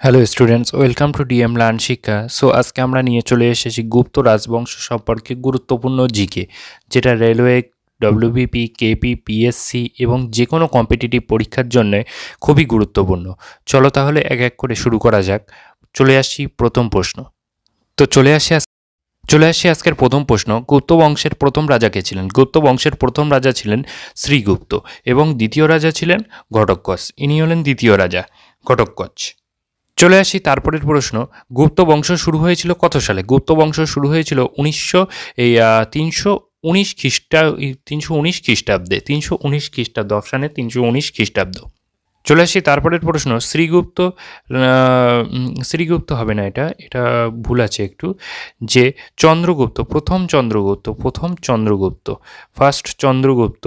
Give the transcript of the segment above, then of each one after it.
Hello students welcome to DM learn শিক্ষা so আজকে আমরা নিয়ে চলে এসেছি গুপ্ত রাজবংশ সম্পর্কে গুরুত্বপূর্ণ জিকে, যেটা রেলওয়ে ডব্লিউবিপি কেপি পিএসসি এবং যে কোনো কম্পিটিটিভ পরীক্ষার জন্য খুবই গুরুত্বপূর্ণ। চলো তাহলে এক এক করে শুরু করা যাক। চলে আসছি প্রথম প্রশ্ন। তো চলে আসি চলে আসি আজকের প্রথম প্রশ্ন। গুপ্ত বংশের প্রথম রাজা কে ছিলেন? গুপ্ত বংশের প্রথম রাজা ছিলেন শ্রীগুপ্ত এবং দ্বিতীয় রাজা ছিলেন ঘটকচ ইনি হলেন দ্বিতীয় রাজা ঘটকচ চলে আসি তারপরের প্রশ্ন। গুপ্ত বংশ শুরু হয়েছিল কত সালে? গুপ্ত বংশ শুরু হয়েছিল উনিশশো, এই তিনশো উনিশ খ্রিস্টা তিনশো উনিশ খ্রিস্টাব্দে। তিনশো উনিশ খ্রিস্টাব্দ অপশানে তিনশো উনিশ খ্রিস্টাব্দ। চলে আসি তারপরের প্রশ্ন। শ্রীগুপ্ত শ্রীগুপ্ত হবে না এটা? এটা ভুল আছে একটু। যে চন্দ্রগুপ্ত, প্রথম চন্দ্রগুপ্ত প্রথম চন্দ্রগুপ্ত ফার্স্ট চন্দ্রগুপ্ত,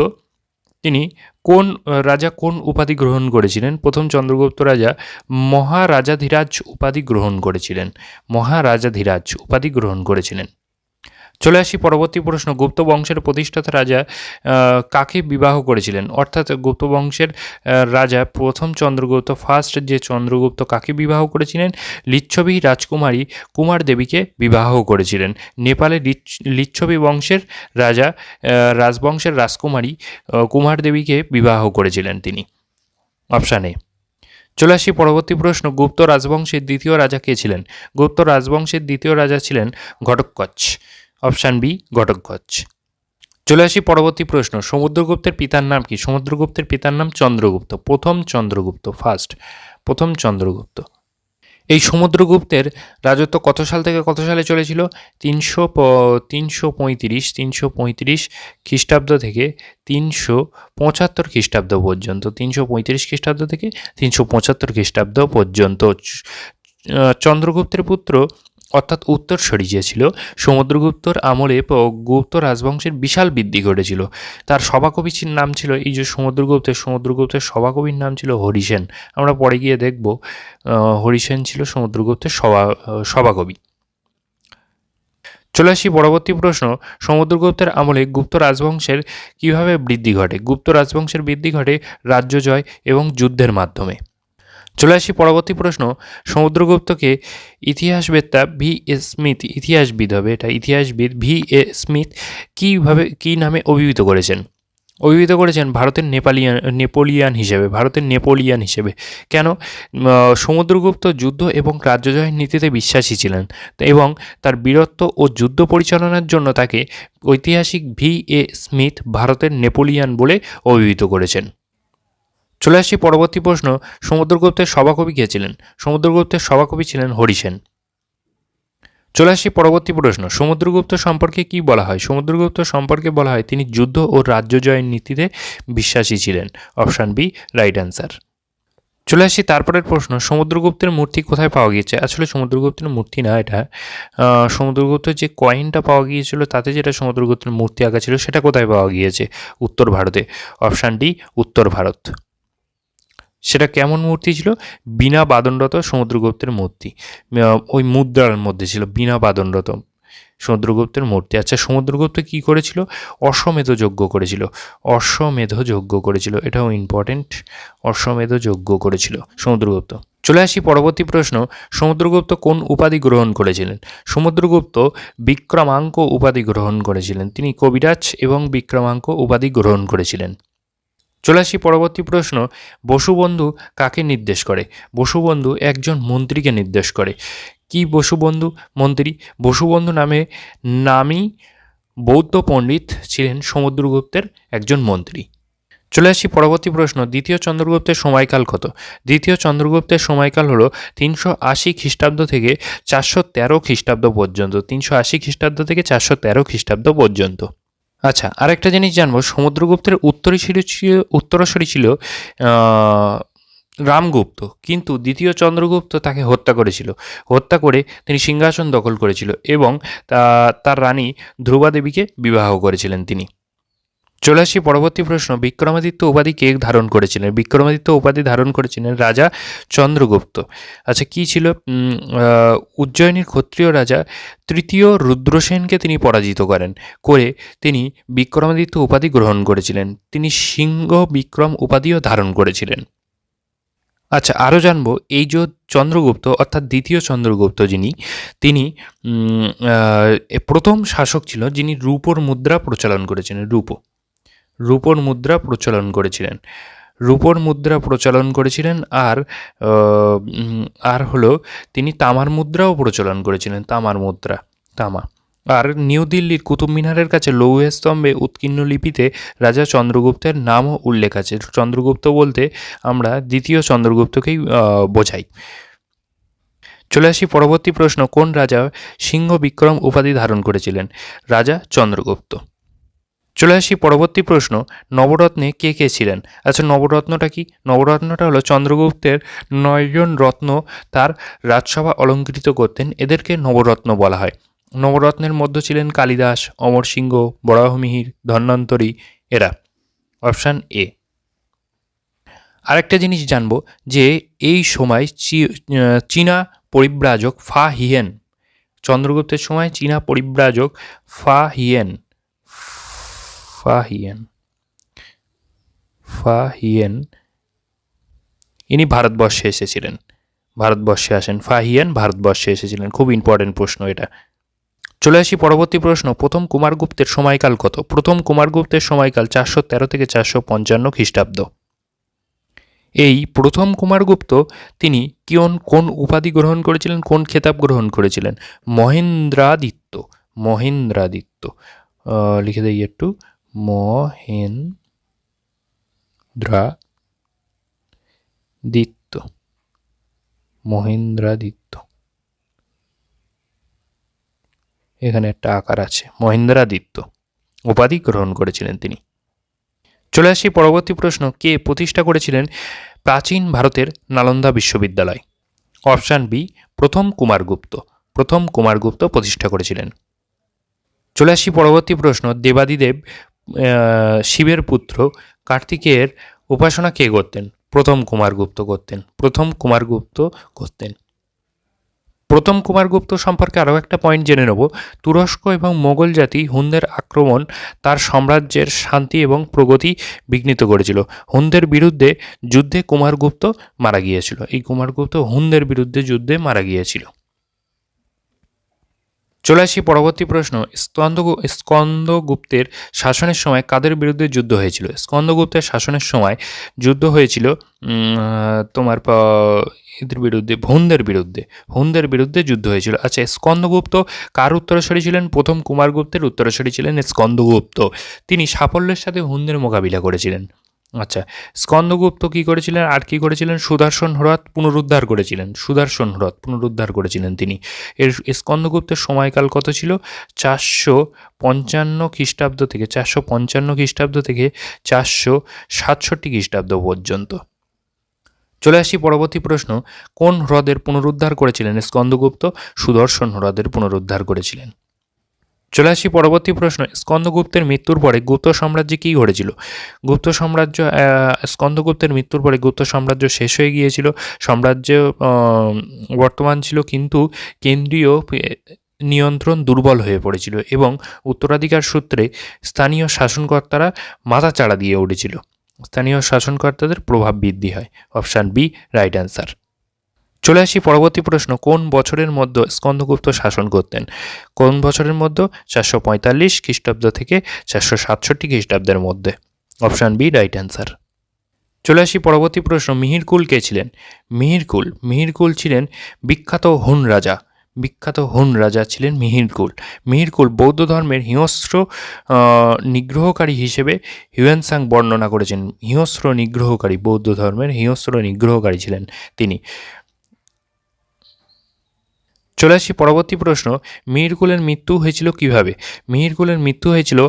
তিনি কোন রাজা কোন উপাধি গ্রহণ করেছিলেন? প্রথম চন্দ্রগুপ্ত রাজা মহারাজাধিরাজ উপাধি গ্রহণ করেছিলেন। মহারাজাধিরাজ উপাধি গ্রহণ করেছিলেন। চলে আসি পরবর্তী প্রশ্ন। গুপ্ত বংশের প্রতিষ্ঠাতা রাজা কাকে বিবাহ করেছিলেন? অর্থাৎ গুপ্ত বংশের রাজা প্রথম চন্দ্রগুপ্ত ফার্স্ট যে চন্দ্রগুপ্ত কাকে বিবাহ করেছিলেন? লিচ্ছবি রাজকুমারী কুমার দেবীকে বিবাহ করেছিলেন। নেপালে লিচ্ছ- লিচ্ছবি বংশের রাজা রাজবংশের রাজকুমারী কুমার দেবীকে বিবাহ করেছিলেন তিনি। অপশান চলে আসি পরবর্তী প্রশ্ন। গুপ্ত রাজবংশের দ্বিতীয় রাজা কে ছিলেন? গুপ্ত রাজবংশের দ্বিতীয় রাজা ছিলেন ঘটকচ অপশান বি ঘটকচ চলে আসি পরবর্তী প্রশ্ন। সমুদ্রগুপ্তের পিতার নাম কি? সমুদ্রগুপ্তের পিতার নাম চন্দ্রগুপ্ত। প্রথম চন্দ্রগুপ্ত ফার্স্ট প্রথম চন্দ্রগুপ্ত। এই সমুদ্রগুপ্তের রাজত্ব কত সাল থেকে কত সালে চলেছিল? তিনশো তিনশো পঁয়ত্রিশ তিনশো পঁয়ত্রিশ খ্রিস্টাব্দ থেকে তিনশো পঁচাত্তর খ্রিস্টাব্দ পর্যন্ত। তিনশো পঁয়ত্রিশ খ্রিস্টাব্দ থেকে তিনশো পঁচাত্তর খ্রিস্টাব্দ পর্যন্ত। চন্দ্রগুপ্তের পুত্র অর্থাৎ উত্তরসূরি যে ছিল সমুদ্রগুপ্তর আমলে গুপ্ত রাজবংশের বিশাল বৃদ্ধি ঘটেছিল। তার সভাকবির নাম ছিল, এই যে সমুদ্রগুপ্তের সমুদ্রগুপ্তের সভাকবির নাম ছিল হরিসেন। আমরা পরে গিয়ে দেখব হরিসেন ছিল সমুদ্রগুপ্তের সভা সভাকবি। চলে আসি পরবর্তী প্রশ্ন, সমুদ্রগুপ্তের আমলে গুপ্ত রাজবংশের কীভাবে বৃদ্ধি ঘটে? গুপ্ত রাজবংশের বৃদ্ধি ঘটে রাজ্য জয় এবং যুদ্ধের মাধ্যমে। চলে আসি পরবর্তী প্রশ্ন। সমুদ্রগুপ্তকে ইতিহাসবেত্তা ভি এ স্মিথ, ইতিহাসবিদ হবে এটা, ইতিহাসবিদ ভি এ স্মিথ কীভাবে, কী নামে অভিহিত করেছেন? অভিহিত করেছেন ভারতের নেপালিয়ান, নেপোলিয়ান হিসেবে, ভারতের নেপোলিয়ান হিসেবে। কেন? সমুদ্রগুপ্ত যুদ্ধ এবং রাজ্যজয়ের নীতিতে বিশ্বাসী ছিলেন এবং তার বীরত্ব ও যুদ্ধ পরিচালনার জন্য তাকে ঐতিহাসিক ভি এ স্মিথ ভারতের নেপোলিয়ান বলে অভিহিত করেছেন। চলে আসি পরবর্তী প্রশ্ন, সমুদ্রগুপ্তের সভাকবি কে ছিলেন? সমুদ্রগুপ্তের সভাকবি ছিলেন হরিসেন চলে আসি পরবর্তী প্রশ্ন, সমুদ্রগুপ্ত সম্পর্কে কি বলা হয়? সমুদ্রগুপ্ত সম্পর্কে বলা হয় তিনি যুদ্ধ ও রাজ্য জয়ের নীতিতে বিশ্বাসী ছিলেন। Option B, right answer. চলে আসি তারপরের প্রশ্ন, সমুদ্রগুপ্তের মূর্তি কোথায় পাওয়া গিয়েছে? আসলে সমুদ্রগুপ্তের মূর্তি না এটা। সমুদ্রগুপ্তের যে কয়েনটা পাওয়া গিয়েছিল, তাতে যেটা সমুদ্রগুপ্তের মূর্তি আঁকা ছিল, সেটা কোথায় পাওয়া গিয়েছে? উত্তর ভারতে। অপশান ডি, উত্তর ভারত। সেটা কেমন মূর্তি ছিল? বিনা বাদনরত সমুদ্রগুপ্তের মূর্তি। ওই মুদ্রার মধ্যে ছিল বিনা বাদনরত সমুদ্রগুপ্তের মূর্তি। আচ্ছা সমুদ্রগুপ্ত কি করেছিল? অশ্বমেধ যজ্ঞ করেছিল। অশ্বমেধ যজ্ঞ করেছিল। এটাও ইম্পর্টেন্ট অশ্বমেধ যজ্ঞ করেছিল সমুদ্রগুপ্ত। চলে আসি পরবর্তী প্রশ্ন। সমুদ্রগুপ্ত কোন উপাধি গ্রহণ করেছিলেন? সমুদ্রগুপ্ত বিক্রমাঙ্ক উপাধি গ্রহণ করেছিলেন। তিনি কবিরাজ এবং বিক্রমাঙ্ক উপাধি গ্রহণ করেছিলেন। চলে আসি পরবর্তী প্রশ্ন বসুবন্ধু কাকে নির্দেশ করে? বসুবন্ধু একজন মন্ত্রীকে নির্দেশ করে। কি বসুবন্ধু মন্ত্রী বসুবন্ধু নামে, নামী বৌদ্ধ পণ্ডিত ছিলেন সমুদ্রগুপ্তের একজন মন্ত্রী। চলে আসি পরবর্তী প্রশ্ন, দ্বিতীয় চন্দ্রগুপ্তের সময়কাল কত? দ্বিতীয় চন্দ্রগুপ্তের সময়কাল হলো তিনশো আশি খ্রিস্টাব্দ থেকে চারশো তেরো খ্রিস্টাব্দ পর্যন্ত। তিনশো আশি খ্রিস্টাব্দ থেকে চারশো তেরো খ্রিস্টাব্দ পর্যন্ত। আচ্ছা আরেকটা জিনিস জানব। সমুদ্রগুপ্তের উত্তরী ছিল উত্তরাসরি ছিল রামগুপ্ত। কিন্তু দ্বিতীয় চন্দ্রগুপ্ত তাকে হত্যা করেছিল। হত্যা করে তিনি সিংহাসন দখল করেছিল এবং তার রানী ধ্রুবাদেবীকে বিবাহ করেছিলেন তিনি। চলে আসি পরবর্তী প্রশ্ন। বিক্রমাদিত্য উপাধি কে ধারণ করেছিলেন? বিক্রমাদিত্য উপাধি ধারণ করেছিলেন রাজা চন্দ্রগুপ্ত। আচ্ছা কি ছিল? উজ্জয়িনীর ক্ষত্রিয় রাজা তৃতীয় রুদ্রসেনকে তিনি পরাজিত করেন। করে তিনি বিক্রমাদিত্য উপাধি গ্রহণ করেছিলেন। তিনি সিংহ বিক্রম উপাধিও ধারণ করেছিলেন। আচ্ছা আরও জানব। এই যে চন্দ্রগুপ্ত, অর্থাৎ দ্বিতীয় চন্দ্রগুপ্ত যিনি, তিনি প্রথম শাসক ছিল যিনি রূপোর মুদ্রা প্রচলন করেছিলেন, রূপো। রূপোর মুদ্রা প্রচলন করেছিলেন। রূপোর মুদ্রা প্রচলন করেছিলেন আর আর হলো তিনি তামার মুদ্রাও প্রচলন করেছিলেন, তামার মুদ্রা, তামা। আর নিউ দিল্লির কুতুব মিনারের কাছে লৌহ স্তম্ভে উৎকীর্ণ লিপিতে রাজা চন্দ্রগুপ্তের নামও উল্লেখ আছে। চন্দ্রগুপ্ত বলতে আমরা দ্বিতীয় চন্দ্রগুপ্তকেই বোঝাই। চলে আসি পরবর্তী প্রশ্ন, কোন রাজা সিংহ বিক্রম উপাধি ধারণ করেছিলেন? রাজা চন্দ্রগুপ্ত। চলে আসি পরবর্তী প্রশ্ন, নবরত্নে কে কে ছিলেন? আচ্ছা নবরত্নটা কি? নবরত্নটা হলো চন্দ্রগুপ্তের নয়জন রত্ন তার রাজসভা অলঙ্কৃত করতেন, এদেরকে নবরত্ন বলা হয়। নবরত্নের মধ্যে ছিলেন কালিদাস, অমর সিংহ বরাহমিহির ধন্বন্তরী, এরা। Option A. আরেকটা জিনিস জানব, যে এই সময় চীনা পরিব্রাজক ফা হিয়েন, চন্দ্রগুপ্তের সময় চীনা পরিব্রাজক ফা হিয়েন। ফা হিয়েন ফা হিয়েন ইনি ভারতবর্ষে এসেছিলেন। ভারতবর্ষে আসেন ফাহিয়ান, ভারতবর্ষে এসেছিলেন। খুব ইম্পর্টেন্ট প্রশ্ন এটা। চলে আসি পরবর্তী প্রশ্ন। প্রথম কুমারগুপ্তের সময়কাল কত? প্রথম কুমারগুপ্তের সময়কাল চারশো তেরো থেকে চারশো পঞ্চান্ন খ্রিস্টাব্দ। এই প্রথম কুমারগুপ্ত তিনি কোন কোন উপাধি গ্রহণ করেছিলেন? কোন খেতাব গ্রহণ করেছিলেন? মহেন্দ্রাদিত্য। মহেন্দ্রাদিত্য। লিখে দিই একটু। মহেন্দ্রাদিত্য মহেন্দ্রাদিত্য এখানে একটা আকার আছে। মহেন্দ্রাদিত্য উপাধি গ্রহণ করেছিলেন তিনি। চলে আসি পরবর্তী প্রশ্ন। কে প্রতিষ্ঠা করেছিলেন প্রাচীন ভারতের নালন্দা বিশ্ববিদ্যালয়? অপশান বি, প্রথম কুমারগুপ্ত প্রথম কুমারগুপ্ত প্রতিষ্ঠা করেছিলেন। চলে আসি পরবর্তী প্রশ্ন। দেবাদিদেব শিবের পুত্র কার্তিকের উপাসনা কে করতেন? প্রথম কুমারগুপ্ত করতেন। প্রথম কুমারগুপ্ত করতেন। প্রথম কুমারগুপ্ত সম্পর্কে আরও একটা পয়েন্ট জেনে নেব। তুরস্ক এবং মোগল জাতি হুনদের আক্রমণ তার সাম্রাজ্যের শান্তি এবং প্রগতি বিঘ্নিত করেছিল। হুনদের বিরুদ্ধে যুদ্ধে কুমারগুপ্ত মারা গিয়েছিল। এই কুমারগুপ্ত হুনদের বিরুদ্ধে যুদ্ধে মারা গিয়েছিল। চলে আসি পরবর্তী প্রশ্ন। স্কন্দ স্কন্দগুপ্তের শাসনের সময় কাদের বিরুদ্ধে যুদ্ধ হয়েছিল? স্কন্দগুপ্তের শাসনের সময় যুদ্ধ হয়েছিল তোমার এদের বিরুদ্ধে হুনদের বিরুদ্ধে। হুনদের বিরুদ্ধে যুদ্ধ হয়েছিল। আচ্ছা স্কন্দগুপ্ত কার উত্তরসূরি ছিলেন? প্রথম কুমারগুপ্তের উত্তরসূরি ছিলেন স্কন্দগুপ্ত। তিনি সাফল্যের সাথে হুনদের মোকাবিলা করেছিলেন। আচ্ছা স্কন্দগুপ্ত কি করেছিলেন? আর কি করেছিলেন? সুদর্শন হ্রদ পুনরুদ্ধার করেছিলেন। সুদর্শন হ্রদ পুনরুদ্ধার করেছিলেন তিনি। এর স্কন্দগুপ্তের সময়কাল কত ছিল? চারশো পঞ্চান্ন খ্রিস্টাব্দ থেকে, চারশো পঞ্চান্ন খ্রিস্টাব্দ থেকে চারশো সাতষট্টি খ্রিস্টাব্দ পর্যন্ত। চলে আসি পরবর্তী প্রশ্ন। কোন হ্রদের পুনরুদ্ধার করেছিলেন স্কন্দগুপ্ত? সুদর্শন হ্রদের পুনরুদ্ধার করেছিলেন। চলে আসি পরবর্তী প্রশ্ন, স্কন্দগুপ্তের মৃত্যুর পরে গুপ্ত সাম্রাজ্যে কী ঘটেছিল গুপ্ত সাম্রাজ্য স্কন্দগুপ্তের মৃত্যুর পরে গুপ্ত সাম্রাজ্য শেষ হয়ে গিয়েছিল, সাম্রাজ্য বর্তমান ছিল কিন্তু কেন্দ্রীয় নিয়ন্ত্রণ দুর্বল হয়ে পড়েছিল এবং উত্তরাধিকার সূত্রে স্থানীয় শাসনকর্তারা মাথা চাড়া দিয়ে উঠেছিল। স্থানীয় শাসনকর্তাদের প্রভাব বৃদ্ধি হয়। Option B, right answer. চলে আসি পরবর্তী প্রশ্ন, কোন বছরের মধ্যে স্কন্দগুপ্ত শাসন করতেন? কোন বছরের মধ্যে? চারশো পঁয়তাল্লিশ খ্রিস্টাব্দ থেকে চারশো সাতষট্টি খ্রিস্টাব্দের মধ্যে। Option B, right answer. চলে আসি পরবর্তী প্রশ্ন, মিহিরকুল কে ছিলেন? মিহিরকুল মিহিরকুল ছিলেন বিখ্যাত হুন রাজা। বিখ্যাত হুন রাজা ছিলেন মিহিরকুল। মিহিরকুল বৌদ্ধ ধর্মের হিংস্র নিগ্রহকারী হিসেবে হিউয়েনসাং বর্ণনা করেছেন। হিংস্র, নিগ্রহকারী, বৌদ্ধ ধর্মের হিংস্র, নিগ্রহকারী ছিলেন তিনি। চলে আসি পরবর্তী প্রশ্ন মিহিরকুলের মৃত্যু হয়েছিল কীভাবে? মিহিরকুলের মৃত্যু হয়েছিল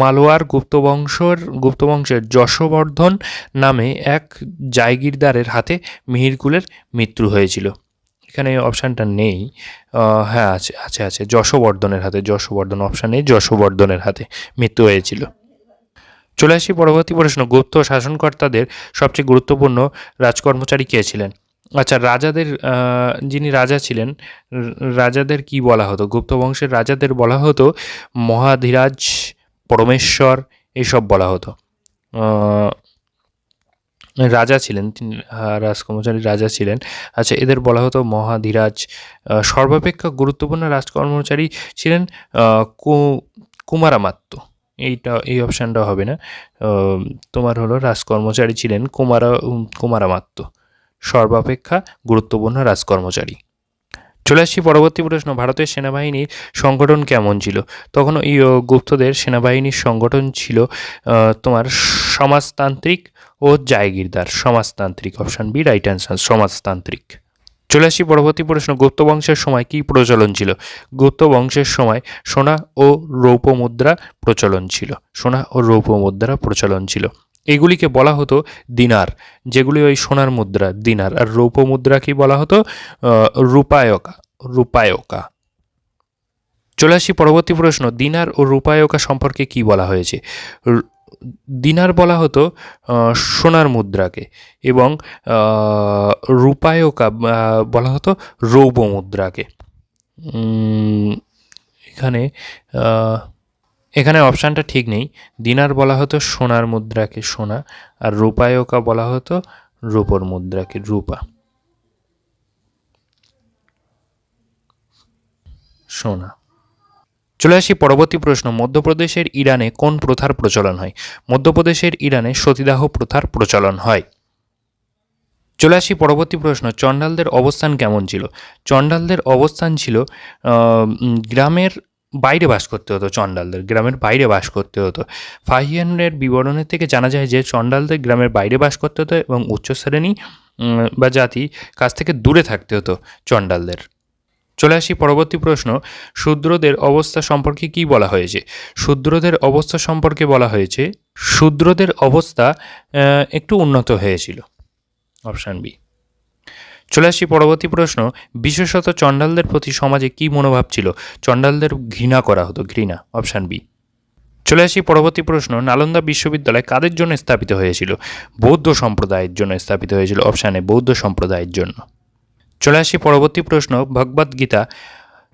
মালোয়ার গুপ্তবংশর, গুপ্তবংশের যশবর্ধন নামে এক জায়গিরদারের হাতে মিহিরকুলের মৃত্যু হয়েছিল। এখানে অপশানটা নেই। হ্যাঁ আছে আছে আছে, যশবর্ধনের হাতে, যশবর্ধন, অপশান নেই, যশবর্ধনের হাতে মৃত্যু হয়েছিল। চলে আসি পরবর্তী প্রশ্ন, গুপ্ত শাসনকর্তাদের সবচেয়ে গুরুত্বপূর্ণ রাজকর্মচারী কে ছিলেন? আচ্ছা রাজাদের যিনি রাজা ছিলেন রাজাদের কি বলা হতো? গুপ্ত বংশের রাজাদের বলা হতো মহাধিরাজ, পরমেশ্বর এইসব বলা হতো। রাজা ছিলেন, তিনি রাজকর্মচারী রাজা ছিলেন। আচ্ছা এদের বলা হতো মহাধিরাজ সর্বাপেক্ষা গুরুত্বপূর্ণ রাজকর্মচারী ছিলেন কুমারামাত্য। এইটা, এই অপশানটা হবে না। তোমার হলো রাজকর্মচারী ছিলেন কুমারা কুমারামাত্য। সর্বাপেক্ষা গুরুত্বপূর্ণ রাজকর্মচারী। চলে আসছি পরবর্তী প্রশ্ন, ভারতের সেনাবাহিনীর সংগঠন কেমন ছিল? তখন এই গুপ্তদের সেনাবাহিনীর সংগঠন ছিল তোমার সমাজতান্ত্রিক ও জায়গিরদার। সমাজতান্ত্রিক অপশান বি রাইট অ্যান্সার সমাজতান্ত্রিক। চলে আসি পরবর্তী প্রশ্ন, গুপ্ত বংশের সময় কী প্রচলন ছিল? গুপ্ত বংশের সময় সোনা ও রৌপ্য মুদ্রা প্রচলন ছিল। সোনা ও রৌপ্য মুদ্রা প্রচলন ছিল। এগুলিকে বলা হতো দিনার, যেগুলি ওই সোনার মুদ্রা, দিনার। আর রৌপ্য মুদ্রা কি বলা হতো? রূপায়কা রূপায়কা। চলে আসি পরবর্তী প্রশ্ন, দিনার ও রূপায়কা সম্পর্কে কি বলা হয়েছে? দিনার বলা হতো সোনার মুদ্রাকে এবং রূপায়কা বলা হতো রৌপ্য মুদ্রাকে। এখানে এখানে অপশানটা ঠিক নেই। দিনার বলা হতো সোনার মুদ্রাকে সোনা, আর রূপায়কা বলা হতো রূপর মুদ্রাকে রূপা। সোনা। চলে আসি পরবর্তী প্রশ্ন। মধ্যপ্রদেশের ইরানে কোন প্রথার প্রচলন হয়? মধ্যপ্রদেশের ইরানে সতীদাহ প্রথার প্রচলন হয়। চলে আসি পরবর্তী প্রশ্ন। চণ্ডালদের অবস্থান কেমন ছিল? চণ্ডালদের অবস্থান ছিল গ্রামের বাইরে বাস করতে হতো চণ্ডালদের গ্রামের বাইরে বাস করতে হতো। ফাহিয়ানের বিবরণের থেকে জানা যায় যে চণ্ডালদের গ্রামের বাইরে বাস করতে হতো এবং উচ্চ শ্রেণি বা জাতি কাছ থেকে দূরে থাকতে হতো চণ্ডালদের চলে আসি পরবর্তী প্রশ্ন, শূদ্রদের অবস্থা সম্পর্কে কি বলা হয়েছে? শূদ্রদের অবস্থা সম্পর্কে বলা হয়েছে, শূদ্রদের অবস্থা একটু উন্নত হয়েছিল। Option B. চলে আসি পরবর্তী প্রশ্ন, বিশেষত চণ্ডালদের প্রতি সমাজে কি মনোভাব ছিল? চণ্ডালদের ঘৃণা করা হতো, ঘৃণা, অপশান বি। চলে আসি পরবর্তী প্রশ্ন, নালন্দা বিশ্ববিদ্যালয় কাদের জন্য স্থাপিত হয়েছিল? বৌদ্ধ সম্প্রদায়ের জন্য স্থাপিত হয়েছিল, অপশানে বৌদ্ধ সম্প্রদায়ের জন্য। চলে আসি পরবর্তী প্রশ্ন ভগবদ গীতা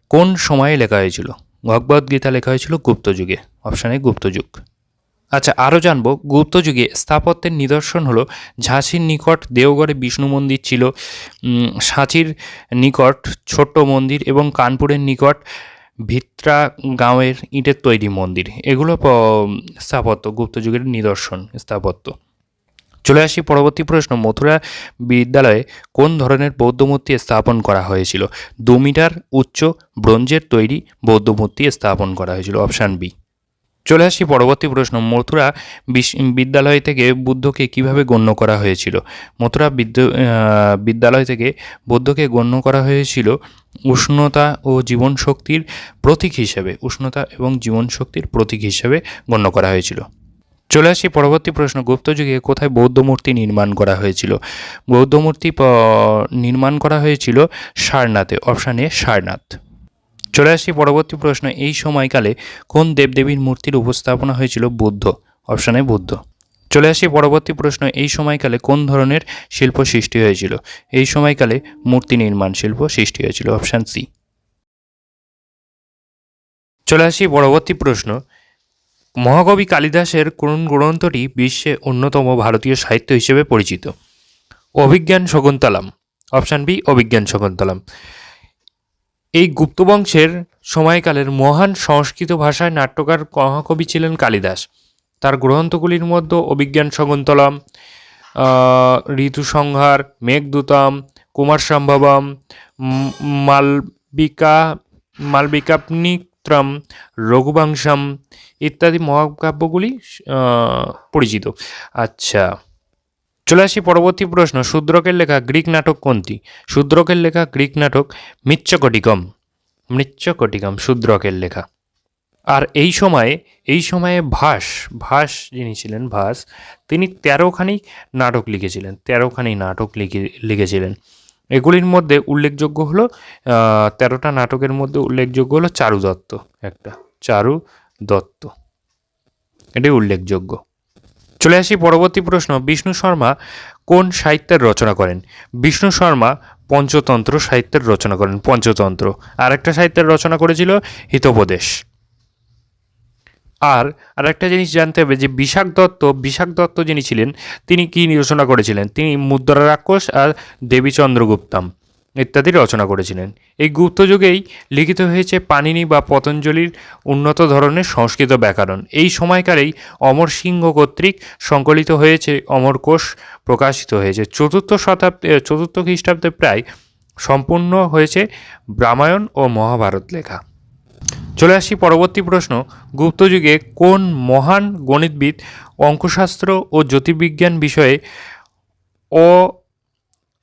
কোন সময়ে লেখা হয়েছিল? ভগবদ গীতা লেখা হয়েছিল গুপ্ত যুগে, অপশানে গুপ্ত যুগ। আচ্ছা আরও জানব। গুপ্ত যুগে স্থাপত্যের নিদর্শন হলো ঝাঁসির নিকট দেওগড়ে বিষ্ণু মন্দির ছিল সাঁচির নিকট ছোট্ট মন্দির এবং কানপুরের নিকট ভিত্রা গাঁওয়ের ইটের তৈরি মন্দির। এগুলো স্থাপত্য, গুপ্ত যুগের নিদর্শন, স্থাপত্য। চলে আসি পরবর্তী প্রশ্ন। মথুরা বিদ্যালয়ে কোন ধরনের বৌদ্ধ মূর্তি স্থাপন করা হয়েছিল? দু মিটার, উচ্চ, ব্রোঞ্জের তৈরি বৌদ্ধ মূর্তি স্থাপন করা হয়েছিল, অপশান বি। চলে আসি পরবর্তী প্রশ্ন। মথুরা বিদ্যালয় থেকে বুদ্ধকে কীভাবে গণ্য করা হয়েছিল? মথুরা বিদ্য বিদ্যালয় থেকে বুদ্ধকে গণ্য করা হয়েছিল উষ্ণতা ও জীবন শক্তির প্রতীক হিসেবে, উষ্ণতা এবং জীবন শক্তির প্রতীক হিসেবে গণ্য করা হয়েছিল। চলে আসি পরবর্তী প্রশ্ন। গুপ্ত যুগে কোথায় বৌদ্ধ মূর্তি নির্মাণ করা হয়েছিল? বৌদ্ধ মূর্তি নির্মাণ করা হয়েছিল সারনাথে, অপশান এ সারনাথ। চলে আসি পরবর্তী প্রশ্ন, এই সময়কালে কোন দেবদেবীর মূর্তির উপস্থাপনা হয়েছিল বুদ্ধ? অপশানে বুদ্ধ। চলে আসি পরবর্তী প্রশ্ন, এই সময়কালে কোন ধরনের শিল্প সৃষ্টি হয়েছিল? এই সময়কালে মূর্তি নির্মাণ শিল্প সৃষ্টি হয়েছিল, অপশান সি। চলে আসি পরবর্তী প্রশ্ন, মহাকবি কালিদাসের কোন গ্রন্থটি বিশ্বে অন্যতম ভারতীয় সাহিত্য হিসেবে পরিচিত? Abhijnana Shakuntalam, option B, Abhijnana Shakuntalam. এই গুপ্তবংশের সময়কালের মহান সংস্কৃত ভাষায় নাট্যকার মহাকবি ছিলেন কালিদাস। তার গ্রন্থগুলির মধ্যে অভিজ্ঞান শকুন্তলম ঋতুসংহার, মেঘদূতম কুমার সম্ভবম মালবিকা মালবিকাপনিত্রম রঘুবংশম ইত্যাদি মহাকাব্যগুলি পরিচিত। আচ্ছা। চলে আসি পরবর্তী প্রশ্ন, শূদ্রকের লেখা গ্রিক নাটক কোনটি? শূদ্রকের লেখা গ্রিক নাটক মৃচ্ছকটিকম মৃচ্ছকটিকম শূদ্রকের লেখা। আর এই সময়ে এই সময়ে ভাস ভাস যিনি ছিলেন, ভাস, তিনি তেরোখানি নাটক লিখেছিলেন, তেরোখানি নাটক লিখে, লিখেছিলেন। এগুলির মধ্যে উল্লেখযোগ্য হলো তেরোটা নাটকের মধ্যে উল্লেখযোগ্য হলো চারু দত্ত একটা চারু দত্ত এটাই উল্লেখযোগ্য। চলে আসি পরবর্তী প্রশ্ন। বিষ্ণু শর্মা কোন সাহিত্যের রচনা করেন? বিষ্ণু শর্মা পঞ্চতন্ত্র সাহিত্যের রচনা করেন, পঞ্চতন্ত্র। আরেকটা সাহিত্যের রচনা করেছিল হিতোপদেশ। আর আরেকটা জিনিস জানতে হবে যে বিশাখ দত্ত বিশাখ দত্ত যিনি ছিলেন, তিনি কি রচনা করেছিলেন? তিনি মুদ্রা রাক্ষস আর দেবী চন্দ্রগুপ্তাম। ইত্যাদি রচনা করেছিলেন। এই গুপ্ত যুগেই লিখিত হয়েছে পানিনি বা পতঞ্জলির উন্নত ধরনের সংস্কৃত ব্যাকরণ। এই সময়কালেই অমর সিংহ কর্তৃক সংকলিত হয়েছে অমরকোষ প্রকাশিত হয়েছে। চতুর্থ শতাব্দী চতুর্থ খ্রিস্টাব্দে প্রায় সম্পূর্ণ হয়েছে রামায়ণ ও মহাভারত লেখা। চলে আসি পরবর্তী প্রশ্ন। গুপ্ত যুগে কোন মহান গণিতবিদ, অঙ্কশাস্ত্র ও জ্যোতির্বিজ্ঞান বিষয়ে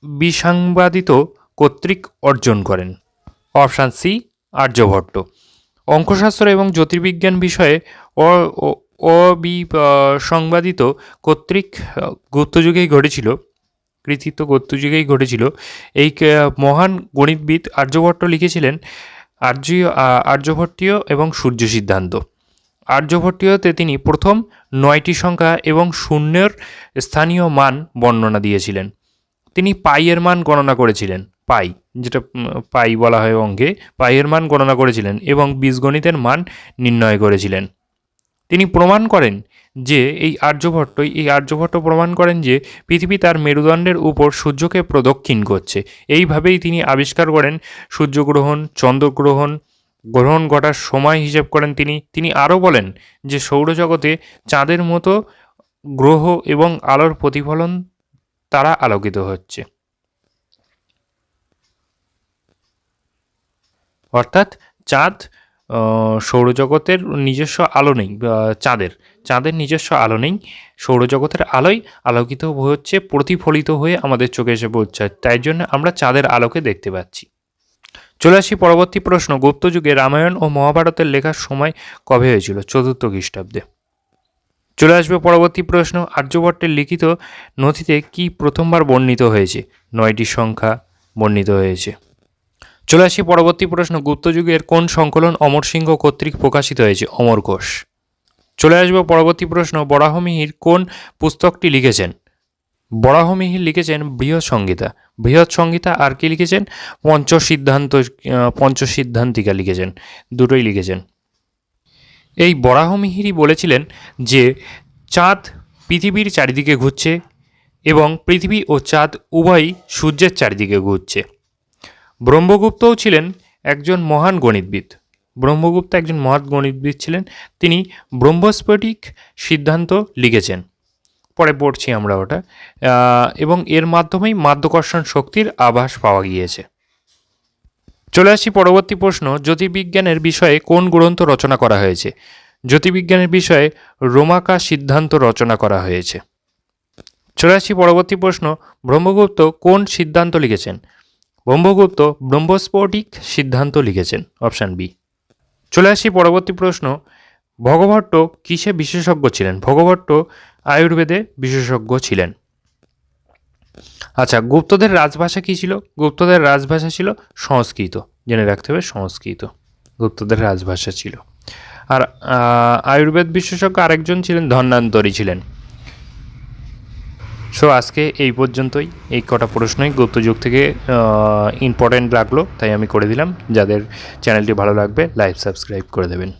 অবিসাংবাদিত কর্তৃক অর্জন করেন। Option C, Aryabhata. অঙ্কশাস্ত্র এবং জ্যোতির্বিজ্ঞান বিষয়ে অবিসংবাদিত কর্তৃক গুপ্তযুগেই ঘটেছিল, কৃতিত্ব গুপ্তযুগেই ঘটেছিল। এই মহান গণিতবিদ আর্যভট্ট লিখেছিলেন, আর্য আর্যভট্টীয় এবং সূর্য সিদ্ধান্ত। আর্যভট্টীয়তে তিনি প্রথম নয়টি সংখ্যা এবং শূন্যের স্থানীয় মান বর্ণনা দিয়েছিলেন। তিনি পাইয়ের মান গণনা করেছিলেন। পাই, যেটা পাই বলা হয় অঙ্কে, পাইয়ের মান গণনা করেছিলেন এবং বীজগণিতের মান নির্ণয় করেছিলেন। তিনি প্রমাণ করেন যে এই আর্যভট্ট এই আর্যভট্ট প্রমাণ করেন যে পৃথিবী তার মেরুদণ্ডের উপর সূর্যকে প্রদক্ষিণ করছে। এইভাবেই তিনি আবিষ্কার করেন সূর্যগ্রহণ, চন্দ্রগ্রহণ, গ্রহণ ঘটার সময় হিসেব করেন তিনি। তিনি আরও বলেন যে সৌরজগতে চাঁদের মতো গ্রহ এবং আলোর প্রতিফলন তারা আলোকিত হচ্ছে। অর্থাৎ চাঁদ সৌরজগতের নিজস্ব আলো নেই চাঁদের চাঁদের নিজস্ব আলো নেই, সৌরজগতের আলোয় আলোকিত হচ্ছে, প্রতিফলিত হয়ে আমাদের চোখে এসে পড়ছে তাই জন্য আমরা চাঁদের আলোকে দেখতে পাচ্ছি। চলে আসি পরবর্তী প্রশ্ন। গুপ্ত যুগে রামায়ণ ও মহাভারতের লেখার সময় কবে হয়েছিল? চতুর্থ খ্রিস্টাব্দে। চলে আসবে পরবর্তী প্রশ্ন। আর্যভট্টের লিখিত নথিতে কি প্রথমবার বর্ণিত হয়েছে? নয়টি সংখ্যা বর্ণিত হয়েছে। চলে আসি পরবর্তী প্রশ্ন। গুপ্ত যুগের কোন সংকলন অমর সিংহ কর্তৃক প্রকাশিত হয়েছে? অমরকোষ চলে আসবে পরবর্তী প্রশ্ন। বরাহমিহির কোন পুস্তকটি লিখেছেন? বরাহমিহির লিখেছেন বৃহৎ সংগীতা বৃহৎ সংগীতা আর কি লিখেছেন? পঞ্চসিদ্ধান্ত পঞ্চসিদ্ধান্তিকা লিখেছেন। দুটোই লিখেছেন। এই বরাহমিহিরই বলেছিলেন যে চাঁদ পৃথিবীর চারিদিকে ঘুরছে এবং পৃথিবী ও চাঁদ উভয়ই সূর্যের চারিদিকে ঘুরছে। ব্রহ্মগুপ্তও ছিলেন একজন মহান গণিতবিদ। ব্রহ্মগুপ্ত একজন মহান গণিতবিদ ছিলেন। তিনি ব্রহ্মস্ফটিক সিদ্ধান্ত লিখেছেন। পরে পড়ছি আমরা ওটা। এবং এর মাধ্যমেই মাধ্যাকর্ষণ শক্তির আভাস পাওয়া গিয়েছে। চলে আসি পরবর্তী প্রশ্ন, জ্যোতির্বিজ্ঞানের বিষয়ে কোন গ্রন্থ রচনা করা হয়েছে? জ্যোতির্বিজ্ঞানের বিষয়ে রোমাকা সিদ্ধান্ত রচনা করা হয়েছে। চলে আসি পরবর্তী প্রশ্ন, ব্রহ্মগুপ্ত কোন সিদ্ধান্ত লিখেছেন? ব্রহ্মগুপ্ত ব্রহ্মস্ফটিক সিদ্ধান্ত লিখেছেন, অপশান বি। চলে আসি পরবর্তী প্রশ্ন ভগভট্ট কিসে বিশেষজ্ঞ ছিলেন? ভগভট্ট আয়ুর্বেদে বিশেষজ্ঞ ছিলেন। আচ্ছা গুপ্তদের রাজভাষা কী ছিল? গুপ্তদের রাজভাষা ছিল সংস্কৃত, জেনে রাখতে হবে সংস্কৃত, গুপ্তদের রাজভাষা ছিল। আর আয়ুর্বেদ বিশেষজ্ঞ আরেকজন ছিলেন, ধন্যান্তরী ছিলেন। সো আজকে এই পর্যন্তই। এই কটা প্রশ্নই গুপ্ত যুগ থেকে ইম্পর্ট্যান্ট লাগল, তাই আমি করে দিলাম। যাদের চ্যানেলটি ভালো লাগবে লাইভ সাবস্ক্রাইব করে দেবেন।